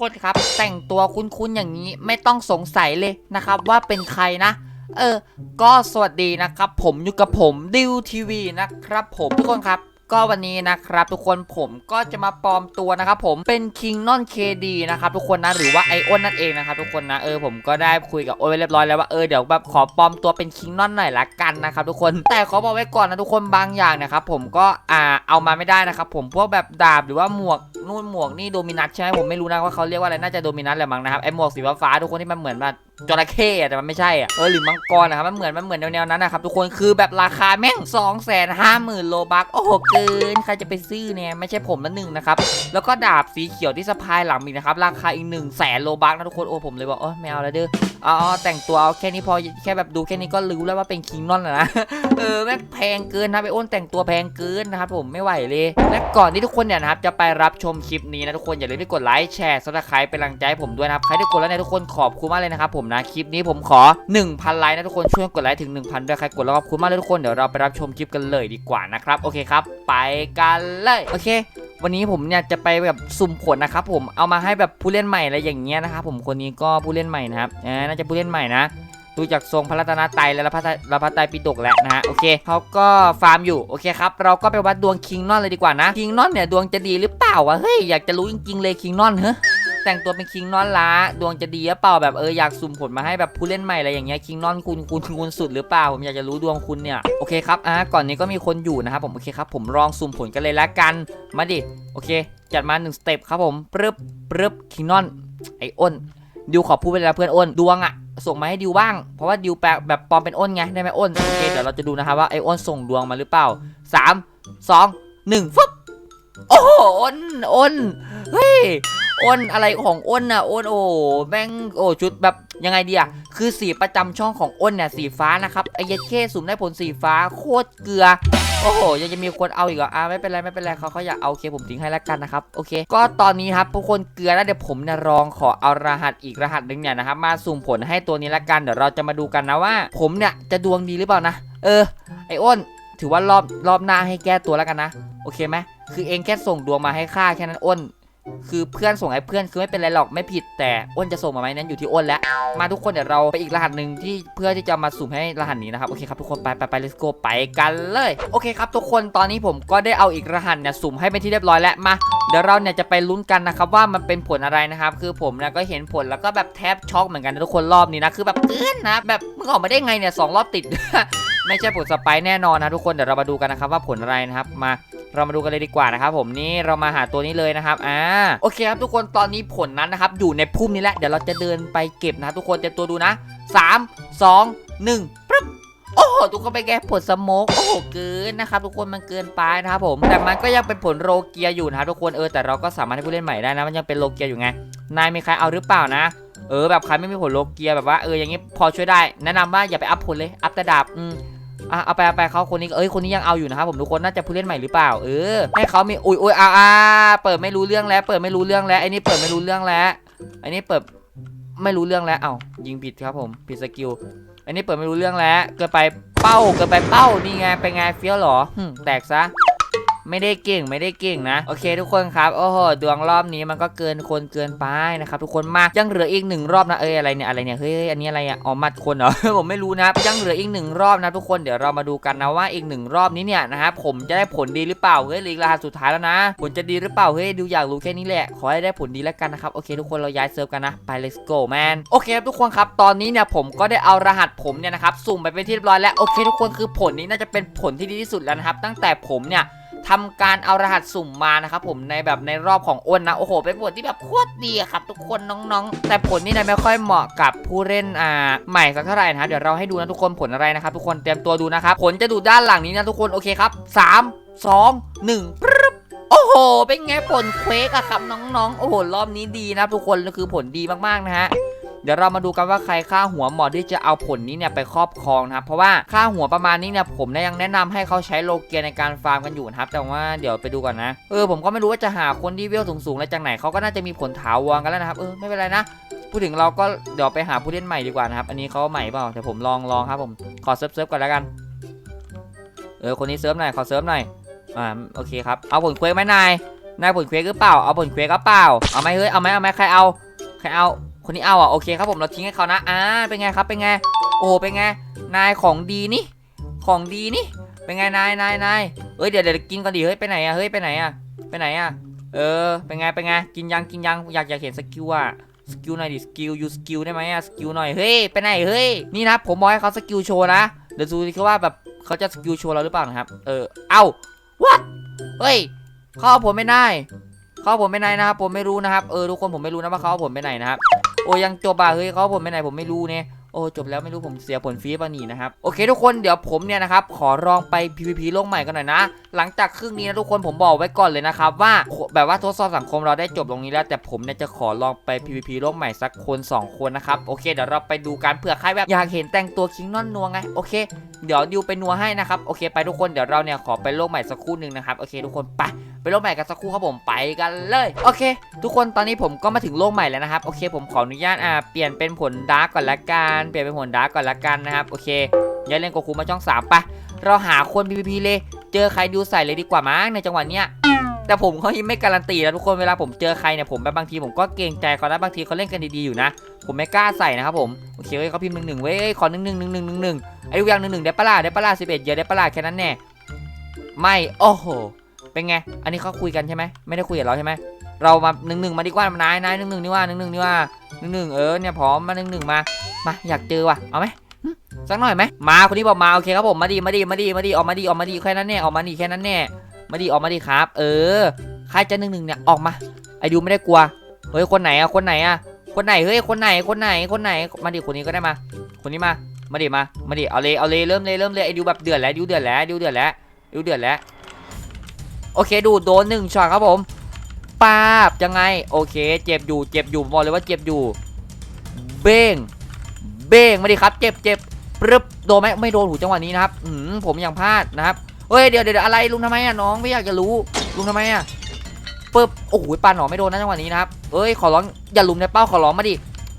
คนครับ แต่งตัวคุ้นๆอย่างนี้ไม่ต้องสงสัยเลยนะครับ ว่าเป็นใครนะ เออ ก็สวัสดีนะครับ ผมอยู่กับผมดิวทีวีนะครับ ผมทุกคนครับ ก็วันนี้นะครับทุกคนผมก็จะมาปลอมตัวนะครับผมเป็นคิงนอนเคดีนะครับทุกคนนะหรือว่าไอออนนั่นเองนะครับทุกคนนะเออผมก็ได้คุยกับโอนไว้เรียบร้อยแล้วว่าเออเดี๋ยวแบบขอปลอมตัวเป็นคิงนอนหน่อยละกันนะครับทุกคนแต่ขอบอกไว้ก่อนนะทุกคนบางอย่างนะครับผมก็อ่าเอามาไม่ได้นะครับผมพวกแบบดาบหรือว่าหมวกนู่นหมวกนี่โดมินัทใช่ไหมผมไม่รู้นะว่าเขาเรียกว่าอะไรน่าจะโดมินัทแหละมั้งนะครับไอหมวกสีฟ้าทุกคนที่มันเหมือนแบบ จระเข้อะแต่มันไม่ใช่อะเออหรือมังกรนะครับมันเหมือนมันเหมือนแนวๆนั้นนะครับทุกคนคือแบบราคาแม่ง2องแสนห้าหมื่นโลบักโอ้โหเกินใครจะไปซื้อเนี่ยไม่ใช่ผมละหนึ่งนะครับแล้วก็ดาบสีเขียวที่สะพายหลังอีกนะครับราคาอีก1นึ่งแสนโลบักนะทุกคนโอ้ผมเลยบอกเออไม่เอาแล้วเด้ออาเอแต่งตัวเอาแค่นี้พอแค่แบบดูแค่นี้ก็รู้แล้วว่าเป็นคิงนอนแล้วนะเออแม่งแพงเกินนะไปอ้นแต่งตัวแพงเกินนะครับผมไม่ไหวเลย และก่อนที่ทุกคนเนี่ยนะครับจะไปรับชมคลิปนี้นะทุกคนอย่าลืมไปกดไลค์แชร์ซับสไครป์เป็นกำลังใจให้ผมด้วยนะครับใครที่กดแล้วเนี่ยทุกคนขอบคุณมากเลยนะครับผมนะ คลิปนี้ผมขอ 1,000 ไลค์นะทุกคนช่วยกดไลค์ถึง 1,000 ด้วยใครกดแล้วขอบคุณมากเลยทุกคนเดี๋ยวเราไปรับชมคลิปกันเลยดีกว่านะครับโอเคครับ ไปกันเลยโอเควันนี้ผมเนี่ยจะไปแบบสุ่มผลนะครับผมเอามาให้แบบผู้เล่นใหม่อะไรอย่างเงี้ยนะครับผมคนนี้ก็ผู้เล่นใหม่นะครับอ่าน่าจะผู้เล่นใหม่นะดูจากทรงพระรัตนตรัยและพระพระไตรปิฎกแล้วนะฮะโอเคเขาก็ฟาร์มอยู่โอเคครับเราก็ไปวัดดวงคิงนอนเลยดีกว่านะคิงนอนเนี่ยดวงจะดีหรือเปล่าวะเฮ้ยอยากจะรู้จริงๆเลยคิงนอนเฮ้ แต่งตัวเป็นคิงนอนละดวงจะดีหรือเปล่าแบบเอออยากสุ่มผลมาให้แบบผู้เล่นใหม่อะไรอย่างเงี้ยคิงนอนคุณคุณคุณสุดหรือเปล่าผมอยากจะรู้ดวงคุณเนี่ยโอเคครับอะก่อนนี้ก็มีคนอยู่นะครับผมโอเคครับผมลองสุ่มผลกันเลยละกันมาดิโอเค จัดมาหนึ่งสเต็ปครับผมปรึบปรึบคิงนอนไออ้นดิวขอพูดไปแล้วเพื่อนอ้นดวงอะส่งมาให้ดิวบ้าง เพราะว่าดิวแปลแบบปลอมเป็นอ้นไงได้ไหมอ้นโอเคเดี๋ยวเราจะดูนะครับว่าไอ้อ้นส่งดวงมาหรือเปล่าสามสองหนึ่งฟึบโอ้โหอ้นอ้นเฮ้ย อ้นอะไรของอ้นน่ะอ้นโอ้แม่งโอ้ชุดแบบยังไงดีอะคือสีประจำช่องของอ้นเนี่ยสีฟ้านะครับไอ้เย็ดเคสุ่มได้ผลสีฟ้าโคตรเกลือโอ้โหยังจะมีคนเอาอีกเหรออ่าไม่เป็นไรไม่เป็นไรเขาเขาอยากเอาโอเคผมทิ้งให้แล้วกันนะครับโอเค ก็ตอนนี้ครับทุกคนเกลือแล้วเดี๋ยวผมเนี่ยลองขอเอารหัสอีกรหัสหนึ่งเนี่ยนะครับมาสุ่มผลให้ตัวนี้ละกันเดี๋ยวเราจะมาดูกันนะว่า ผมเนี่ยจะดวงดีหรือเปล่านะเออ ไออ้นถือว่ารอบรอบหน้าให้แก้ตัวแล้วกันนะ โอเคไหมคือเองแค่ส่งดวงมาให้ข้าแค่นั้นอ้น คือเพื่อนส่งให้เพื่อนคือไม่เป็นไรหรอกไม่ผิดแต่อ้นจะส่งมาไหมนั้นอยู่ที่อ้นแล้วมาทุกคนเดี๋ยวเราไปอีกรหัสหนึ่งที่เพื่อที่จะมาสุ่มให้รหัสนี้นะครับโอเคครับทุกคนไปไปไป let's go ไปกันเลยโอเคครับทุกคนตอนนี้ผมก็ได้เอาอีกรหัสเนี่ยสุ่มให้เป็นที่เรียบร้อยแล้วมาเดี๋ยวเราเนี่ยจะไปลุ้นกันนะครับว่ามันเป็นผลอะไรนะครับคือผมเนี่ยก็เห็นผลแล้วก็แบบแทบช็อกเหมือนกันนะทุกคนรอบนี้นะคือแบบเกินนะแบบมึงออกมาได้ไงเนี่ยสองรอบติด ไม่ใช่ผลสไปแน่นอนนะทุกคนเดี๋ยวเรามาดูกันนะครับว่าผลอะไรนะครับมา เรามาดูกันเลยดีกว่านะครับผมนี่เรามาหาตัวนี้เลยนะครับอ่าโอเคครับทุกคนตอนนี้ผลนั้นนะครับอยู่ในพุ่มนี้แหละเดี๋ยวเราจะเดินไปเก็บนะทุกคนเตรียมตัวดูนะสามสองหนึ่งปึ๊บโอ้โหทุกคนไปแก้ผลสโมกโอ้โหเกินนะครับทุกคนมันเกินไปนะครับผมแต่มันก็ยังเป็นผลโรเกียอยู่นะครับทุกคนเออแต่เราก็สามารถให้ผู้เล่นใหม่ได้นะมันยังเป็นโรเกียอยู่ไงนายมีใครเอาหรือเปล่านะเออแบบใครไม่มีผลโลเกียแบบว่าเอออย่างงี้พอช่วยได้ แนะนำว่าอย่าไปอัพผลเลยอัพแต่ดาบอืม อะเอาไปเอาไปเขาคนนี้เอ้ยคนนี้ยังเอาอยู่นะครับผมทุกคนน่าจะผู้เล่นใหม่หรือเปล่าเออให้เขามีอุ้ยอุ้ยอ่าอ่าเปิดไม่รู้เรื่องแล้ว เปิดไม่รู้เรื่องแล้วไอ้นี่เปิดไม่รู้เรื่องแล้วไอ้นี่เปิดไม่รู้เรื่องแล้วเอ้ายิงผิดครับผมผิดสกิลไอ้นี่เปิดไม่รู้เรื่องแล้วเกิดไปเป้าเกิดไปเป้านี่ไงเป็นไงเฟี้ยวเหรอแตกซะ ไม่ได้เก่งไม่ได้เก่งนะ โอเคทุกคนครับ โอ้โห ดวงรอบนี้มันก็เกินคนเกินไปนะครับทุกคนมายังเหลืออีกหนึ่งรอบนะ เอ้ยอะไรเนี่ยอะไรเนี่ย เฮ้ยอันนี้อะไรอะอ๋อมัดคนเหรอ ผมไม่รู้นะ ยังเหลืออีกหนึ่งรอบนะทุกคน เดี๋ยวเรามาดูกันนะว่าอีกหนึ่งรอบนี้เนี่ยนะครับผมจะได้ผลดีหรือเปล่า เฮ้ยเหลืออีกรหัสสุดท้ายแล้วนะ ผลจะดีหรือเปล่า เฮ้ยดูอยากรู้แค่นี้แหละ ขอให้ได้ผลดีแล้วกันนะครับ โอเค ทุกคนเราย้ายเซิร์ฟกันนะ ไป let's go man โอเคครับทุกคนครับ ตอนนี้เนี่ยผมก็ได้เอารหัสผมเนี่ยนะครับสุ่มไปเป็นที่เรียบร้อยแล้ว โอเค ทุกคนคือผลนี้น่าจะเป็นผลที่ดีที่สุดแล้วนะครับตั้งแต่ผมเนี่ย ทำการเอารหัสสุ่มมานะครับผมในแบบในรอบของอ้นนะโอ้โหเป็นผลที่แบบโคตรดีครับ ทุกคนน้องๆ แต่ผลนี่นะไม่ค่อยเหมาะกับผู้เล่นอ่าใหม่สักเท่าไหร่นะครับเดี๋ยวเราให้ดูนะทุกคนผลอะไรนะครับทุกคนเตรียมตัวดูนะครับผลจะดูด้านหลังนี้นะทุกคนโอเคครับสามสองหนึ่งปึ๊บโอ้โห เป็นไงผลเควกอะครับน้องๆ โอ้โห รอบนี้ดีนะทุกคน คือผลดีมากๆ นะฮะ เดี๋ยวเรามาดูกันว่าใครค่าหัวเหมาะที่จะเอาผลนี้เนี่ยไปครอบครองนะครับเพราะว่าค่าหัวประมาณนี้เนี่ยผมเนี่ยยังแนะนำให้เขาใช้โลเกียในการฟาร์มกันอยู่นะครับแต่ว่าเดี๋ยวไปดูก่อนนะเออผมก็ไม่รู้ว่าจะหาคนที่เวลสูงๆแล้วจากไหนเขาก็น่าจะมีผลถาวรกันแล้วนะครับเออไม่เป็นไรนะพูดถึงเราก็เดี๋ยวไปหาผู้เล่นใหม่ดีกว่านะครับ อันนี้เขาใหม่เปล่าแต่ผมลองลองครับผม ขอเซิร์ฟเซิร์ฟก่อนแล้วกัน เออ คนนี้เซิร์ฟหน่อย ขอเซิร์ฟหน่อย อ่า โอเคครับ เอาผลเควกไหมนาย นายผลเควกหรือเปล่า เอาผลเควกก็เปล่า เอาไหมเฮ้ย เอาไหมเอาไหมใครเอา ใครเอา คนนี้เอาอะโอเคครับผมเราทิ้งให้เขานะอ่าเป็นไงครับเป็นไง โอ้เป็นไงนายของดีนี่ ของดีนี่ เป็นไงนายนายนายเอ้ยเดี๋ยวเดี๋ยวกินก่อนดิเฮ้ยไปไหนอะเฮ้ยไปไหนอะไปไหนอะเออเป็นไงเป็นไงกินยังกินยังอยากอยากเห็นสกิลอะสกิลหน่อยดิสกิลยูสกิลได้ไหมอะสกิลหน่อยเฮ้ยไปไหนเฮ้ยนี่นะผมบอกให้เขาสกิลโชว์นะเดี๋ยวดูดิเขาว่าแบบเขาจะสกิลโชว์เราหรือเปล่านะครับเออเอ้า what เฮ้ยเขาเอาผมไม่ได้เขาเอาผมไม่ได้นะครับผมไม่รู้นะครับเออทุกคนผมไม่รู้นะว่าเขาเอาผมไปไหนนะครับ โอ้ยังจบอะเฮ้ยเขาเอาผมไปไหนผมไม่รู้เนี่ย โอ้จบแล้วไม่รู้ผมเสียผลฟรีป่ะนี่นะครับโอเคทุกคนเดี๋ยวผมเนี่ยนะครับขอลองไป PVP โลกใหม่กันหน่อยนะ หลังจากครึ่งนี้นะทุกคนผมบอกไว้ก่อนเลยนะครับว่าแบบว่าทดสอบสังคมเราได้จบตรงนี้แล้ว แต่ผมเนี่ยจะขอลองไป PVP โลกใหม่สักคน 2 คนนะครับโอเคเดี๋ยวเราไปดูกันเผื่อใครแบบอยากเห็นแต่งตัวคิงนอนนัวไงโอเคเดี๋ยวดิวไปนัวให้นะครับโอเคไปทุกคนเดี๋ยวเราเนี่ยขอไปโลกใหม่สักครู่หนึ่งนะครับโอเคทุกคนไปไปโลกใหม่กันสักครู่ครับผมไปกันเลยโอเค ทุกคนตอนนี้ผมก็มาถึงโลกใหม่แล้วนะครับโอเค ผมขออนุญาตอ่าเปลี่ยนเป็นผลดาร์กก่อนละกันเปลี่ยนเป็นผลดาร์กก่อนละกันนะครับโอเคย้ายเล่นโกคูมาช่องสามไปเราหาคน PVP เลย เจอใครดิวใส่เลยดีกว่ามั้งในจังหวะเนี้ยแต่ผมก็ยังไม่การันตีนะทุกคนเวลาผมเจอใครเนี่ยผมแบบบางทีผมก็เกรงใจเขานะบางทีเขาเล่นกันดีๆอยู่นะ ผมไม่กล้าใส่นะครับผมโอเคเว้ยเขาพิมพ์หนึ่งหนึ่งเว้ยขอหนึ่งหนึ่งหนึ่งหนึ่งหนึ่งหนึ่งไอ้ทุกอย่างหนึ่งหนึ่งได้ปะล่ะได้ปะล่ะสิบเอ็ดเยอะได้ปะล่ะแค่นั้นแน่ไม่โอ้โหเป็นไงอันนี้เขาคุยกันใช่ไหมไม่ได้คุยกับเราใช่ไหม เรามาหนึ่งหนึ่งมาดีกว่านายนายหนึ่งหนึ่งนี่ว่าหนึ่งหนึ่งนี่ว่าหนึ่งหนึ่งเออเนี่ยพร้อมมาหนึ่งหนึ่งมามาอยากเจอว่ะเอาไหมสักหน่อยไหมมาคนนี้บอกมาโอเคครับผมมาดีมาดีมาดีมาดีออกมาดีออกมาดีแค่นั้นแน่ออกมาดีแค่นั้นแน่มาดีออกมาดีครับ เออใครจะหนึ่งหนึ่งเนี่ยออกมาไอ้ดูไม่ได้กลัวเฮ้ยคนไหนอะคนไหนอะคนไหนเฮ้ยคนไหนคนไหนคนไหนมาดิคนนี้ก็ได้มา คนนี้มามาดิมามาดิเอาเลยเอาเลยเริ่มเลยเริ่มเลยไอ้ดูแบบเดือดแล้วดูเดือดแล้วดูเดือดแล้วดูเดือดแล้วโอเคดูโดนหนึ่งช็อตครับผม ปาบยังไง โอเค เจ็บอยู่ เจ็บอยู่บอกเลยว่าเจ็บอยู่ เบ้ง เบ้งมาดิครับ เจ็บเจ็บปึ๊บโดนไหมไม่โดนหูจังหวะนี้นะครับอืมผมยังพลาดนะครับเฮ้ยเดี๋ยวเดี๋ยวอะไรลุงทำไมอะน้องไม่อยากจะรู้ลุงทำไมอะปึ๊บโอ้โหปานหนอไม่โดนนะจังหวะนี้นะครับเอ้ยขอร้องอย่าลุมในเป้าขอร้องมาดิ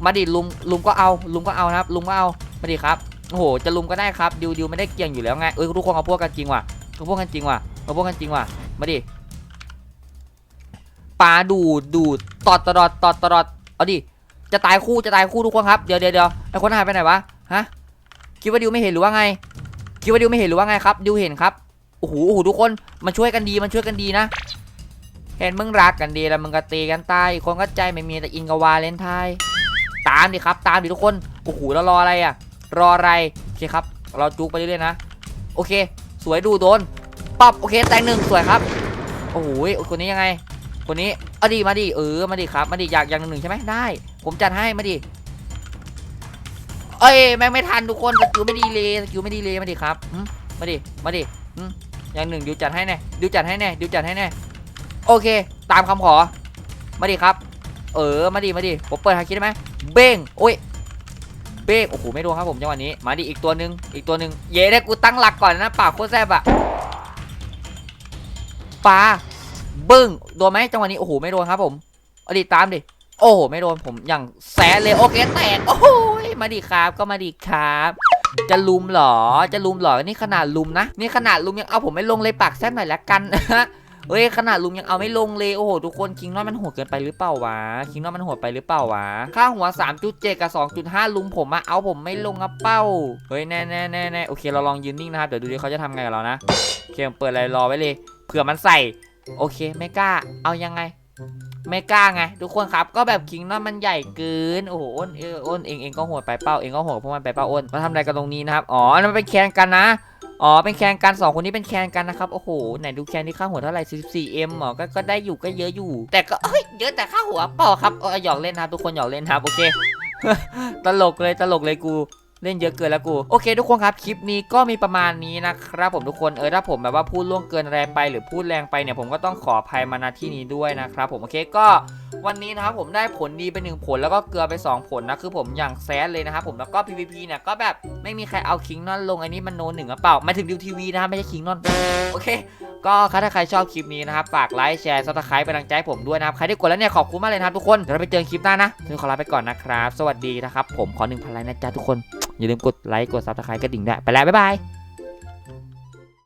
มาดิลุมลุมก็เอาลุมก็เอานะครับลุมก็เอามาดิครับโอ้โหจะลุมก็ได้ครับดิวดิวไม่ได้เกี่ยงอยู่แล้วไงเอ้ยทุกคนเขาพวกกันจริงว่ะเขาพวกกันจริงว่ะเขาพวกกันจริงว่ะมาดิ ปลาดูดดูดตอดตลอดตอดตลอดเอาดิจะตายคู่จะตายคู่ทุกคนครับเดี๋ยวเดี๋ยวเดี๋ยวไอคนหายไปไหนวะฮะคิดว่าดิวไม่เห็นหรือว่าไง คิดว่าดิวไม่เห็นหรือว่าไงครับดิวเห็นครับโอ้โหโอ้โหทุกคนมันช่วยกันดีมันช่วยกันดีนะเห็นมึงรักกันดีแล้วมึงก็ตีกันตายคนก็ใจไม่มีแต่อินกับวาเลนไทน์ตามดิครับ ตามดิทุกคนโอ้โหแล้วรออะไรอะ รออะไรโอเคครับเราจุกไปเรื่อยๆนะโอเค สวยดูโดนปั๊บโอเคแตงหนึ่งสวยครับโอ้โหคนนี้ยังไง คนนี้เอาดีมาดิเออมาดิครับมาดิอยากอย่างหนึ่งใช่ไหมได้ ผมจัดให้มาดิเอ้ยแม่งไม่ทันทุกคนสกิลไม่ดีเลยสกิลไม่ดีเลยมาดิครับมาดิมาดิอย่างหนึ่งดิวจัดให้แน่ดิวจัดให้แน่ดิวจัดให้แน่โอเค ตามคำขอมาดิครับ เออมาดิมาดิผมเปิดฮาคิได้ไหมเบ้งโอ้ยเบ้งโอ้โหไม่โดนครับผมจังหวะนี้มาดิอีกตัวหนึ่งอีกตัวหนึ่งเย้ได้กูตั้งหลักก่อนนะปากโคตรแซ่บอะปลา บึ้งโดนไหมจังหวะนี้โอ้โหไม่โดนครับผมอาดิตามดิโอ้โหไม่โดนผมอย่างแสนเลยโอเคแตกโอ้โหมาดิครับก็มาดิครับ จะลุมเหรอจะลุมเหรอนี่ขนาดลุมนะ นี่ขนาดลุมยังเอาผมไม่ลงเลยปากแซ่บหน่อยละกันเฮ้ยขนาดลุมยังเอาไม่ลงเลยโอ้โหทุกคนคิงนอนมันโหดเกินไปหรือเปล่าวะคิงนอนมันโหดไปหรือเปล่าวะค่าหัว 3.7 กับ 2.5 ลุมผมอะเอาผมไม่ลงอะเป้าเฮ้ยแน่แน่แน่แน่โอเคเราลองยืนนิ่งนะครับเดี๋ยวดูดิเขาจะทำไงกับเรานะโอเคผมเปิดอะไรรอไว้เลยเผื่อมันใส่ โอเคไม่กล้า เอายังไง ไม่กล้าไง ทุกคนครับ ก็แบบคิงนอนมันใหญ่เกิน โอ้โหอ้นเอออ้นเองเองก็โหดไปเป้าเองก็หดเพราะมันไปเป้าอ้นมาทำอะไรกันตรงนี้นะครับ อ๋อนั่นมันเป็นแคนกันนะ อ๋อ เป็นแคนกันสองคนนี้เป็นแคนกันนะครับ โอ้โห ไหนดูแคนที่ค่าหัวเท่าไหร่ 44M อ๋อก็ก็ได้อยู่ก็เยอะอยู่ แต่ก็เอ้ย เยอะแต่ค่าหัวเปล่าครับเออหยอกเล่นนะครับทุกคนหยอกเล่นครับ โอเค ตลกเลยตลกเลยกู เล่นเยอะเกินแล้วกูโอเค ทุกคนครับคลิปนี้ก็มีประมาณนี้นะครับผมทุกคนเออถ้าผมแบบว่าพูดล่วงเกินแรงไปหรือพูดแรงไปเนี่ยผมก็ต้องขออภัยมาณที่นี้ด้วยนะครับผมโอเคก็วันนี้นะครับผมได้ผลดีไปหนึ่งผลแล้วก็เกลือไป 2 ผลนะคือผมอย่างแซดเลยนะครับผมแล้วก็ PVP เนี่ยก็แบบไม่มีใครเอาคิงนอนลงอันนี้มันโนหนึ่งหรือเปล่ามาถึงดิวทีวีนะครับไม่ใช่คิงนอนโอเค ก็ถ้าใครชอบคลิปนี้นะครับฝากไลค์แชร์ซับสไครป์เป็นกำลังใจผมด้วยนะครับใครที่กดแล้วเนี่ยขอบคุณมากเลยนะครับทุกคนเดี๋ยวเราไปเจอคลิปหน้านะซึ่งขอลาไปก่อนนะครับสวัสดีนะครับผมขอหนึ่งพันไลค์นะจ๊ะทุกคน อย่าลืมกดไลค์กดซับสไครป์กระดิ่งด้วยไปแล้วบ๊ายบาย